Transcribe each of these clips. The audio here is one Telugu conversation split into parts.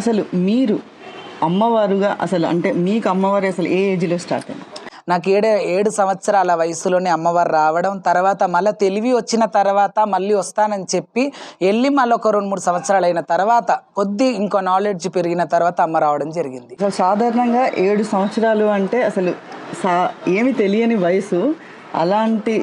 అసలు మీరు అమ్మవారుగా అసలు అంటే మీకు అమ్మవారు అసలు ఏ ఏజ్లో స్టార్ట్ అయింది నాకు ఏడే ఏడు సంవత్సరాల వయసులోనే అమ్మవారు రావడం తర్వాత మళ్ళీ తెలివి వచ్చిన తర్వాత మళ్ళీ వస్తానని చెప్పి వెళ్ళి మళ్ళీ ఒక రెండు మూడు సంవత్సరాలు అయిన తర్వాత కొద్ది ఇంకో నాలెడ్జ్ పెరిగిన తర్వాత అమ్మ రావడం జరిగింది. అసలు సాధారణంగా ఏడు సంవత్సరాలు అంటే అసలు సా ఏమి తెలియని వయసు. అలాంటి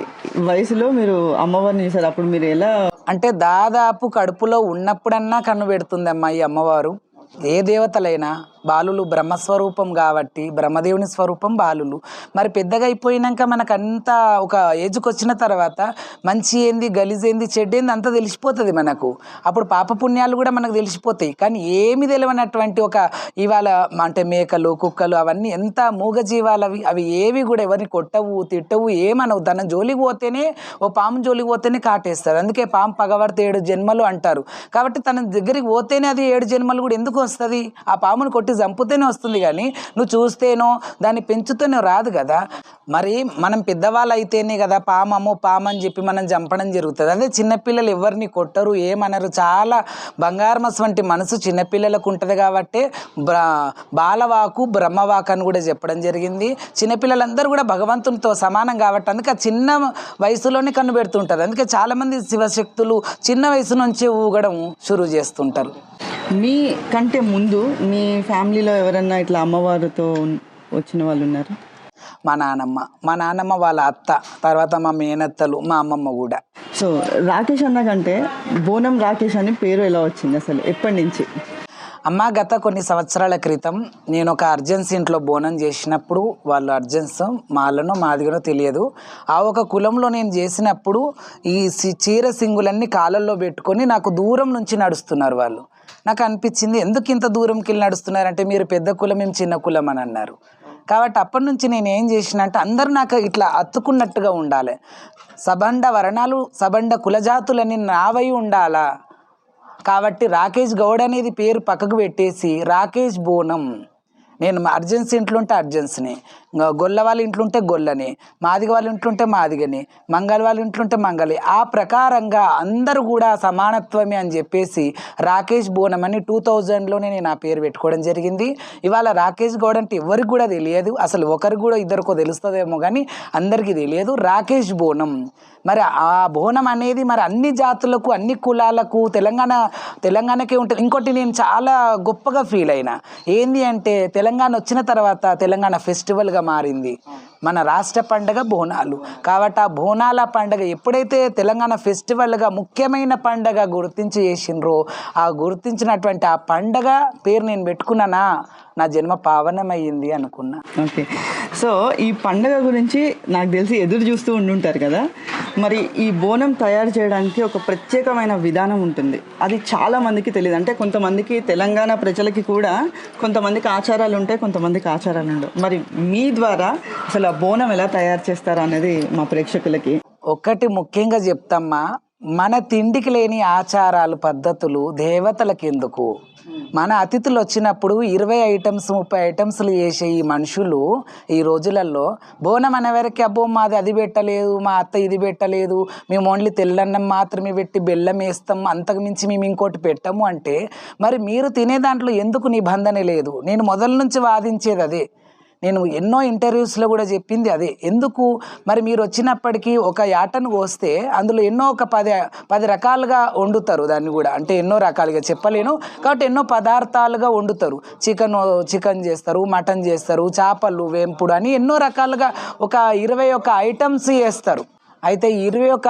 వయసులో మీరు అమ్మవారిని చూసారు. అప్పుడు మీరు ఎలా అంటే దాదాపు కడుపులో ఉన్నప్పుడన్నా కన్ను పెడుతుంది అమ్మ ఈ అమ్మవారు. ఏ దేవతలైనా బాలులు బ్రహ్మస్వరూపం కాబట్టి బ్రహ్మదేవుని స్వరూపం బాలులు. మరి పెద్దగా అయిపోయినాక మనకంతా ఒక ఏజ్కి వచ్చిన తర్వాత మంచి ఏంది గలీజేంది చెడ్డేంది అంతా తెలిసిపోతుంది మనకు. అప్పుడు పాపపుణ్యాలు కూడా మనకు తెలిసిపోతాయి. కానీ ఏమి తెలియనటువంటి ఒక ఇవాళ అంటే మేకలు కుక్కలు అవన్నీ ఎంత మూగజీవాలు అవి అవి ఏవి కూడా ఎవరిని కొట్టవు తిట్టవు ఏమనవు. తన జోలికి పోతేనే ఓ పాము జోలికి పోతేనే కాటేస్తారు. అందుకే పాము పగబడితే ఏడు జన్మలు అంటారు. కాబట్టి తన దగ్గరికి పోతేనే అది ఏడు జన్మలు కూడా ఎందుకు వస్తుంది? ఆ పామును కొట్టి చంపుతూనే వస్తుంది కానీ నువ్వు చూస్తేనో దాన్ని పెంచుతూనే రాదు కదా. మరి మనం పెద్దవాళ్ళు అయితేనే కదా పామము పాము అని చెప్పి మనం చంపడం జరుగుతుంది. అదే చిన్నపిల్లలు ఎవరిని కొట్టరు ఏమనరు. చాలా బంగారమస్ వంటి మనసు చిన్నపిల్లలకు ఉంటుంది కాబట్టి బ్ర బాలవాకు బ్రహ్మవాకు అని కూడా చెప్పడం జరిగింది. చిన్నపిల్లలందరూ కూడా భగవంతునితో సమానం కాబట్టి అందుకే చిన్న వయసులోనే కన్ను పెడుతుంటారు. అందుకే చాలామంది శివశక్తులు చిన్న వయసు నుంచి ఊగడం షురు చేస్తుంటారు. మీ కంటే ముందు మీ ఫ్యామిలీలో ఎవరన్నా ఇట్లా అమ్మవారితో వచ్చిన వాళ్ళు ఉన్నారు? మా నానమ్మ. మా నానమ్మ వాళ్ళ అత్త తర్వాత మా మేనత్తలు మా అమ్మమ్మ కూడా. సో రాకేష్ అన్న కంటే బోనం రాకేష్ అని పేరు ఎలా వచ్చింది అసలు? ఎప్పటి నుంచి? అమ్మ గత కొన్ని సంవత్సరాల క్రితం నేను ఒక అర్జెన్స్ ఇంట్లో బోనం చేసినప్పుడు వాళ్ళు అర్జెన్స్ మాలనో మాదిగనో తెలియదు. ఆ ఒక కులంలో నేను చేసినప్పుడు ఈ చీర సింగులన్నీ కాళ్ళల్లో పెట్టుకొని నాకు దూరం నుంచి నడుస్తున్నారు వాళ్ళు. నాకు అనిపించింది ఎందుకు ఇంత దూరంకి వెళ్ళి నడుస్తున్నారంటే మీరు పెద్ద కులం మేము చిన్న కులం అని అన్నారు. కాబట్టి అప్పటి నుంచి నేను ఏం చేసిన అంటే అందరూ నాకు ఇట్లా అత్తుకున్నట్టుగా ఉండాలి. సబండ వర్ణాలు సబండ కులజాతులని నావై ఉండాలా? కాబట్టి రాకేష్ గౌడ్ అనేది పేరు పక్కకు పెట్టేసి రాకేష్ బోనం నేను అర్జెన్స్ ఇంట్లో ఉంటే అర్జెన్సీని గొల్ల వాళ్ళ ఇంట్లో ఉంటే గొల్లని మాదిగ వాళ్ళ ఇంట్లో ఉంటే మాదిగని మంగళ వాళ్ళ ఇంట్లో ఉంటే మంగళి ఆ ప్రకారంగా అందరూ కూడా సమానత్వమే అని చెప్పేసి రాకేష్ బోనం అని టూ థౌజండ్లోనే నేను ఆ పేరు పెట్టుకోవడం జరిగింది. ఇవాళ రాకేష్ గౌడ్ అంటే ఎవరికి కూడా తెలియదు అసలు ఒకరికి కూడా ఇద్దరికో తెలుస్తుందేమో కానీ అందరికీ తెలియదు. రాకేష్ బోనం మరి ఆ బోనం అనేది మరి అన్ని జాతులకు అన్ని కులాలకు తెలంగాణ తెలంగాణకే ఉంటుంది. ఇంకోటి నేను చాలా గొప్పగా ఫీల్ అయినా. ఏంది అంటే తెలంగాణ వచ్చిన తర్వాత తెలంగాణ ఫెస్టివల్గా మారింది. మన రాష్ట్ర పండగ బోనాలు. కాబట్టి ఆ బోనాల పండగ ఎప్పుడైతే తెలంగాణ ఫెస్టివల్గా ముఖ్యమైన పండగ గుర్తించి చేసిండ్రో ఆ గుర్తించినటువంటి ఆ పండగ పేరు నేను పెట్టుకున్నానా? నా జన్మ పావనమయ్యింది అనుకున్నా. ఓకే. సో ఈ పండగ గురించి నాకు తెలిసి ఎదురు చూస్తూ ఉండుంటారు కదా. మరి ఈ బోనం తయారు చేయడానికి ఒక ప్రత్యేకమైన విధానం ఉంటుంది. అది చాలా మందికి తెలియదు అంటే కొంతమందికి తెలంగాణ ప్రజలకి కూడా కొంతమందికి ఆచారాలు ఉంటాయి కొంతమందికి ఆచారాలు ఉండవు. మరి మీ ద్వారా అసలు ఆ బోనం ఎలా తయారు చేస్తారు అనేది మా ప్రేక్షకులకి. ఒకటి ముఖ్యంగా చెప్తామ్మా. మన తిండికి లేని ఆచారాలు పద్ధతులు దేవతలకెందుకు? మన అతిథులు వచ్చినప్పుడు ఇరవై ఐటమ్స్ ముప్పై ఐటమ్స్లు చేసే ఈ మనుషులు ఈ రోజులలో బోనం అనేవరకు అబ్బో మాది అది పెట్టలేదు మా అత్త ఇది పెట్టలేదు మేము ఓన్లీ తెల్లన్నం మాత్రమే పెట్టి బెల్లం వేస్తాం అంతకు మించి మేము ఇంకోటి పెట్టము అంటే మరి మీరు తినే దాంట్లో ఎందుకు నిబంధన లేదు? నేను మొదల నుంచి వాదించేది అదే. నేను ఎన్నో ఇంటర్వ్యూస్లో కూడా చెప్పింది అదే. ఎందుకు? మరి మీరు వచ్చినప్పటికీ ఒక యాటను కోస్తే అందులో ఎన్నో ఒక పది పది రకాలుగా వండుతారు దాన్ని కూడా. అంటే ఎన్నో రకాలుగా చెప్పలేను. కాబట్టి ఎన్నో పదార్థాలుగా వండుతారు. చికెన్ చికెన్ చేస్తారు మటన్ చేస్తారు చేపలు వేంపుడు అని ఎన్నో రకాలుగా ఒక ఇరవై ఒక ఐటమ్స్ చేస్తారు. అయితే ఇరవై ఒక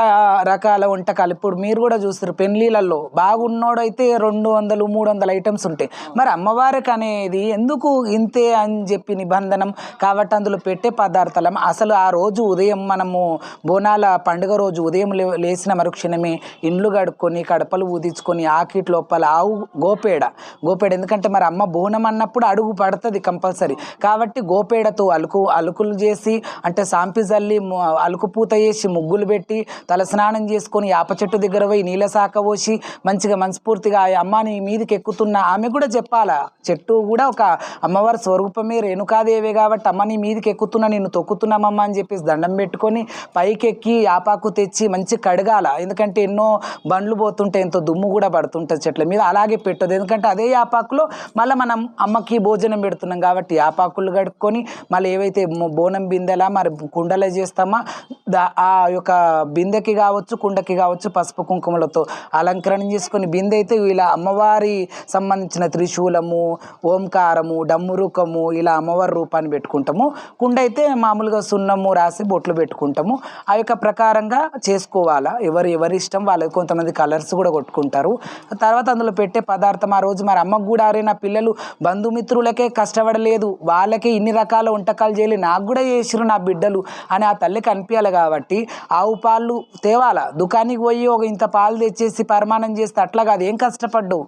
రకాల వంటకాలు ఇప్పుడు మీరు కూడా చూస్తారు పెళ్ళిళ్ళల్లో బాగున్నోడైతే రెండు వందలు మూడు వందల ఐటమ్స్ ఉంటాయి. మరి అమ్మవారికి అనేది ఎందుకు ఇంతే అని చెప్పి నిబంధనం? కాబట్టి అందులో పెట్టే పదార్థాలు అసలు ఆ రోజు ఉదయం మనము బోనాల పండుగ రోజు ఉదయం లే లేచిన మరుక్షణమే ఇండ్లు కడుక్కొని కడపలు ఊదించుకొని ఆకిట్ లోపల ఆవు గోపేడ. గోపేడ ఎందుకంటే మరి అమ్మ బోనం అన్నప్పుడు అడుగు పడుతుంది కంపల్సరీ. కాబట్టి గోపేడతో అలుకు అలుకులు చేసి అంటే సాంపి జల్లి అలుకు పూత చేసి ముగ్గులు పెట్టి తలస్నానం చేసుకొని యాప చెట్టు దగ్గర పోయి నీళ్ళ శాఖ పోసి మంచిగా మనస్ఫూర్తిగా ఆ అమ్మని మీదకి ఎక్కుతున్న ఆమె కూడా చెప్పాలా? చెట్టు కూడా ఒక అమ్మవారి స్వరూపమే రేణుకాదేవే కాబట్టి అమ్మని మీదకి ఎక్కుతున్నా నిన్ను తొక్కుతున్నామమ్మ అని చెప్పేసి దండం పెట్టుకొని పైకి ఎక్కి యాపాకు తెచ్చి మంచి కడగాల. ఎందుకంటే ఎన్నో బండ్లు పోతుంటే ఎంతో దుమ్ము కూడా పడుతుంటుంది చెట్ల మీద. అలాగే పెట్టదు. ఎందుకంటే అదే యాపాకులో మళ్ళీ మనం అమ్మకి భోజనం పెడుతున్నాం కాబట్టి యాపాకులు కడుక్కొని మళ్ళీ ఏవైతే బోనం బిందెలా మరి కుండలో చేస్తామా దా ఆ యొక్క బిందెకి కావచ్చు కుండకి కావచ్చు పసుపు కుంకుమలతో అలంకరణ చేసుకొని బిందె అయితే ఇలా అమ్మవారి సంబంధించిన త్రిశూలము ఓంకారము డమ్మురుకము ఇలా అమ్మవారి రూపాన్ని పెట్టుకుంటాము. కుండ అయితే మామూలుగా సున్నము రాసి బొట్లు పెట్టుకుంటాము. ఆ యొక్క ప్రకారంగా చేసుకోవాలా? ఎవరు ఎవరి ఇష్టం? వాళ్ళకి కొంతమంది కలర్స్ కూడా కొట్టుకుంటారు. తర్వాత అందులో పెట్టే పదార్థం ఆ రోజు మరి అమ్మకు కూడా అరే నా పిల్లలు బంధుమిత్రులకే కష్టపడలేదు. వాళ్ళకే ఇన్ని రకాల వంటకాలు చేయలేదు నాకు కూడా చేసిరు నా బిడ్డలు అని ఆ తల్లికి అనిపించాలి కాబట్టి ఆవు పాలు తేవాలా? దుకాణానికి పోయి ఒక ఇంత పాలు తెచ్చేసి పరిమాణం చేస్తే అట్లా కాదు. ఏం కష్టపడ్డావు?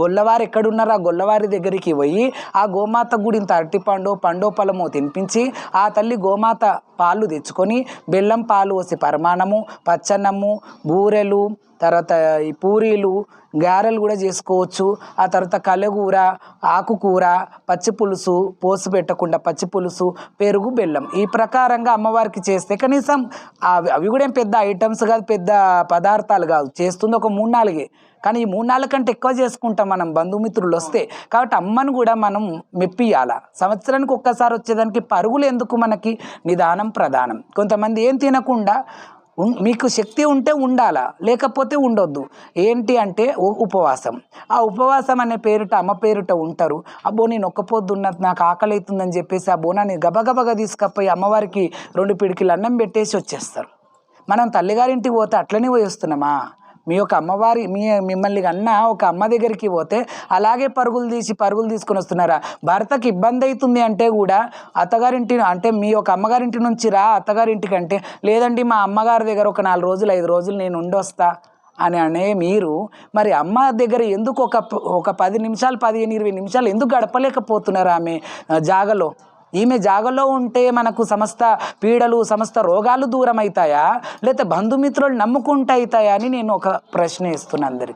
గొల్లవారు ఎక్కడున్నారో? ఆ గొల్లవారి దగ్గరికి పోయి ఆ గోమాత గుడి ఇంత అరటిపండు పండో పొలమో తినిపించి ఆ తల్లి గోమాత పాలు తెచ్చుకొని బెల్లం పాలు పోసి పరిమాణము పచ్చన్నము బూరెలు తర్వాత ఈ పూరీలు గారెలు కూడా చేసుకోవచ్చు. ఆ తర్వాత కలగూర ఆకుకూర పచ్చి పులుసు పోసి పెట్టకుండా పచ్చి పులుసు పెరుగు బెల్లం. ఈ ప్రకారంగా అమ్మవారికి చేస్తే కనీసం అవి అవి కూడా ఏం పెద్ద ఐటమ్స్ కాదు పెద్ద పదార్థాలు కాదు. చేస్తుంది ఒక మూడు నాలుగే. కానీ ఈ మూడు నాలుగు కంటే ఎక్కువ చేసుకుంటాం మనం. బంధుమిత్రులు వస్తే కాబట్టి అమ్మను కూడా మనం మెప్పియాల సంవత్సరానికి ఒక్కసారి వచ్చేదానికి పరుగులు ఎందుకు మనకి? నిదానం ప్రధానం. కొంతమంది ఏం తినకుండా మీకు శక్తి ఉంటే ఉండాలా? లేకపోతే ఉండొద్దు. ఏంటి అంటే ఉపవాసం. ఆ ఉపవాసం అనే పేరుట అమ్మ పేరుట ఉంటారు. అబ్బో నేను ఒక్కపోద్దున్న నాకు ఆకలి అవుతుందని చెప్పేసి ఆ బోనాన్ని గబగబగా తీసుకపోయి అమ్మవారికి రెండు పిడికిలు అన్నం పెట్టేసి వచ్చేస్తారు. మనం తల్లిగారింటికి పోతే అట్లనే పోయి వస్తున్నామా? మీ యొక్క అమ్మవారి మీ మిమ్మల్ని అన్న ఒక అమ్మ దగ్గరికి పోతే అలాగే పరుగులు తీసి పరుగులు తీసుకొని వస్తున్నారా? భర్తకి ఇబ్బంది అవుతుంది అంటే కూడా అత్తగారింటి అంటే మీ యొక్క అమ్మగారింటి నుంచి రా అత్తగారింటికి అంటే లేదండి మా అమ్మగారి దగ్గర ఒక నాలుగు రోజులు ఐదు రోజులు నేను ఉండొస్తా అని అనే మీరు మరి అమ్మ దగ్గర ఎందుకు ఒక ఒక పది నిమిషాలు పదిహేను ఇరవై నిమిషాలు ఎందుకు గడపలేకపోతున్నారు ఆమె? జాగలో. ఈమె జాగలో ఉంటే మనకు సమస్త పీడలు సమస్త రోగాలు దూరం అవుతాయా లేకపోతే బంధుమిత్రులు నమ్ముకుంటూ అవుతాయా అని నేను ఒక ప్రశ్న ఇస్తున్నాను అందరికీ.